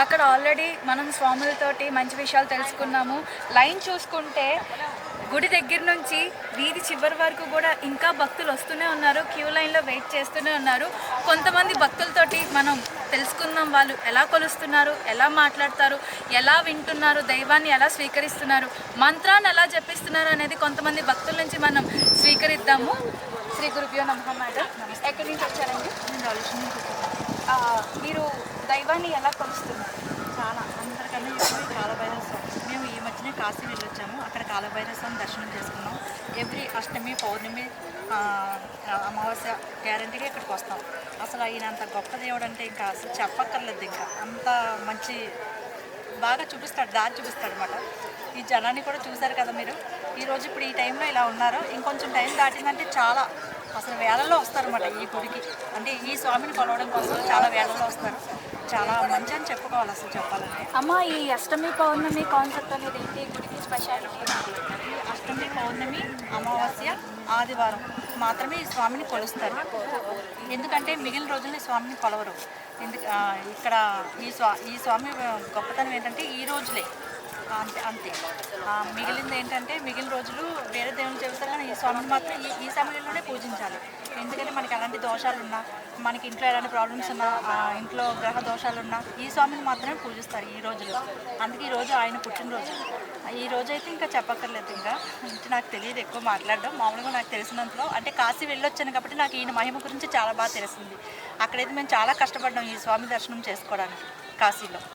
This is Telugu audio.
అక్కడ ఆల్రెడీ మనం స్వాములతోటి మంచి విషయాలు తెలుసుకున్నాము. లైన్ చూసుకుంటే గుడి దగ్గర నుంచి వీధి చివరి వరకు కూడా ఇంకా భక్తులు వస్తూనే ఉన్నారు. క్యూ లైన్లో వెయిట్ చేస్తూనే ఉన్నారు. కొంతమంది భక్తులతోటి మనం తెలుసుకుందాం వాళ్ళు ఎలా కొలుస్తున్నారు ఎలా మాట్లాడతారు ఎలా వింటున్నారు దైవాన్ని ఎలా స్వీకరిస్తున్నారు మంత్రాన్ని ఎలా జపిస్తున్నారు అనేది కొంతమంది భక్తుల నుంచి మనం స్వీకరిద్దాము. శ్రీ గురుభ్యో నమః మేడం. ఎక్కడి నుంచి వచ్చారండి? దైవాన్ని ఎలా కొలుస్తున్నారు చాలా. అందరికన్నా ఎక్కువ కాలభైరవ స్వామి. మేము ఈ మధ్యనే కాశీ వెళ్ళొచ్చాము. అక్కడ కాలభైరవ స్వామి దర్శనం చేసుకున్నాం. ఎవ్రీ అష్టమి పౌర్ణమి అమావాస్య గ్యారంటీగా ఇక్కడికి వస్తాం. అసలు ఆయన అంత గొప్ప దేవుడు అంటే ఇంకా అసలు చెప్పక్కర్లేదు ఇంకా. అంత మంచి బాగా చూపిస్తాడు దారి చూపిస్తాడు అనమాట ఈ జనాన్ని కూడా చూశారు కదా మీరు? ఈరోజు ఇప్పుడు ఈ టైంలో ఇలా ఉన్నారు. ఇంకొంచెం టైం దాటిందంటే చాలా అసలు వేళల్లో వస్తారన్నమాట ఈ గుడికి. అంటే ఈ స్వామిని కొలవడం కోసం చాలా వేలల్లో వస్తారు. చాలా మంచి అని చెప్పుకోవాలి అసలు చెప్పాలంటే. అమ్మ ఈ అష్టమి పౌర్ణమి కాన్సెప్ట్ అనేది ఏంటి? గుడికి స్పెషాలిటీ ఈ అష్టమి పౌర్ణమి అమావాస్య ఆదివారం మాత్రమే ఈ స్వామిని కొలుస్తారు. ఎందుకంటే మిగిలిన రోజుల్లో స్వామిని కొలవరు. ఎందుకు ఇక్కడ ఈ స్వా ఈ స్వామి గొప్పతనం ఏంటంటే ఈ రోజులే. అంతే అంతే. మిగిలింది ఏంటంటే మిగిలిన రోజులు వేరే దేవుని చేస్తారు కానీ ఈ స్వామిని మాత్రం ఈ ఈ సమయంలోనే పూజించాలి. ఎందుకంటే మనకి ఎలాంటి దోషాలు ఉన్నా మనకి ఇంట్లో ఎలాంటి ప్రాబ్లమ్స్ ఉన్నా ఇంట్లో గ్రహ దోషాలు ఉన్నా ఈ స్వామిని మాత్రమే పూజిస్తారు ఈ రోజులో. అందుకే ఈ రోజు ఆయన పుట్టినరోజు. ఈ రోజు అయితే ఇంకా చెప్పక్కర్లేదు ఇంకా. అంటే నాకు తెలియదు ఎక్కువ మాట్లాడడం. మామూలుగా నాకు తెలిసినంతలో అంటే కాశీ వెళ్ళొచ్చాను కాబట్టి నాకు ఈయన మహిమ గురించి చాలా బాగా తెలిసింది. అక్కడైతే మేము చాలా కష్టపడ్డాం ఈ స్వామి దర్శనం చేసుకోవడానికి కాశీలో.